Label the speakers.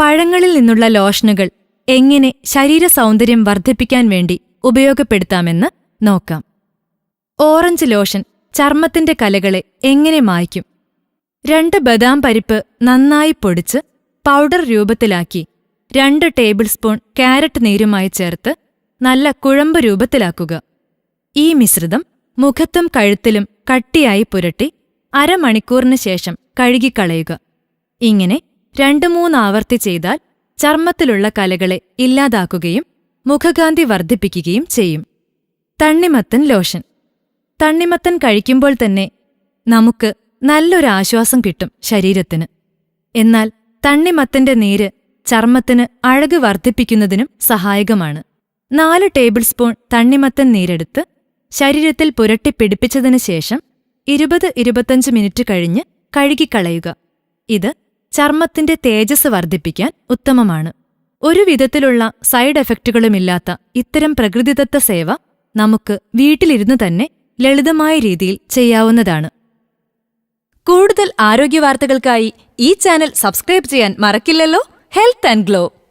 Speaker 1: പഴങ്ങളിൽ നിന്നുള്ള ലോഷനുകൾ എങ്ങനെ ശരീര സൗന്ദര്യം വർദ്ധിപ്പിക്കാൻ വേണ്ടി ഉപയോഗപ്പെടുത്താമെന്ന് നോക്കാം. ഓറഞ്ച് ലോഷൻ ചർമ്മത്തിന്റെ കലകളെ എങ്ങനെ മായ്ക്കും? രണ്ട് ബദാം പരിപ്പ് നന്നായി പൊടിച്ച് പൗഡർ രൂപത്തിലാക്കി രണ്ട് ടേബിൾ സ്പൂൺ ക്യാരറ്റ് നീരുമായി ചേർത്ത് നല്ല കുഴമ്പ് രൂപത്തിലാക്കുക. ഈ മിശ്രിതം മുഖത്തും കഴുത്തിലും കട്ടിയായി പുരട്ടി അരമണിക്കൂറിന് ശേഷം കഴുകിക്കളയുക. ഇങ്ങനെ രണ്ടു മൂന്നാവർത്തി ചെയ്താൽ ചർമ്മത്തിലുള്ള കലകളെ ഇല്ലാതാക്കുകയും മുഖകാന്തി വർദ്ധിപ്പിക്കുകയും ചെയ്യും. തണ്ണിമത്തൻ ലോഷൻ. തണ്ണിമത്തൻ കഴിക്കുമ്പോൾ തന്നെ നമുക്ക് നല്ലൊരു ആശ്വാസം കിട്ടും ശരീരത്തിന്. എന്നാൽ തണ്ണിമത്തന്റെ നീര് ചർമ്മത്തിന് അഴക് വർദ്ധിപ്പിക്കുന്നതിനും സഹായകമാണ്. നാല് ടേബിൾ സ്പൂൺ തണ്ണിമത്തൻ നീരെടുത്ത് ശരീരത്തിൽ പുരട്ടി പിടിപ്പിച്ചതിനു ശേഷം ഇരുപത് ഇരുപത്തഞ്ച് മിനിറ്റ് കഴിഞ്ഞ് കഴുകിക്കളയുക. ഇത് ചർമ്മത്തിന്റെ തേജസ് വർദ്ധിപ്പിക്കാൻ ഉത്തമമാണ്. ഒരു വിധത്തിലുള്ള സൈഡ് എഫക്റ്റുകളുമില്ലാത്ത ഇത്തരം പ്രകൃതിദത്ത സേവ നമുക്ക് വീട്ടിലിരുന്ന് തന്നെ ലളിതമായ രീതിയിൽ ചെയ്യാവുന്നതാണ്. കൂടുതൽ ആരോഗ്യവാർത്തകൾക്കായി ഈ ചാനൽ സബ്സ്ക്രൈബ് ചെയ്യാൻ മറക്കില്ലല്ലോ. Health and glow.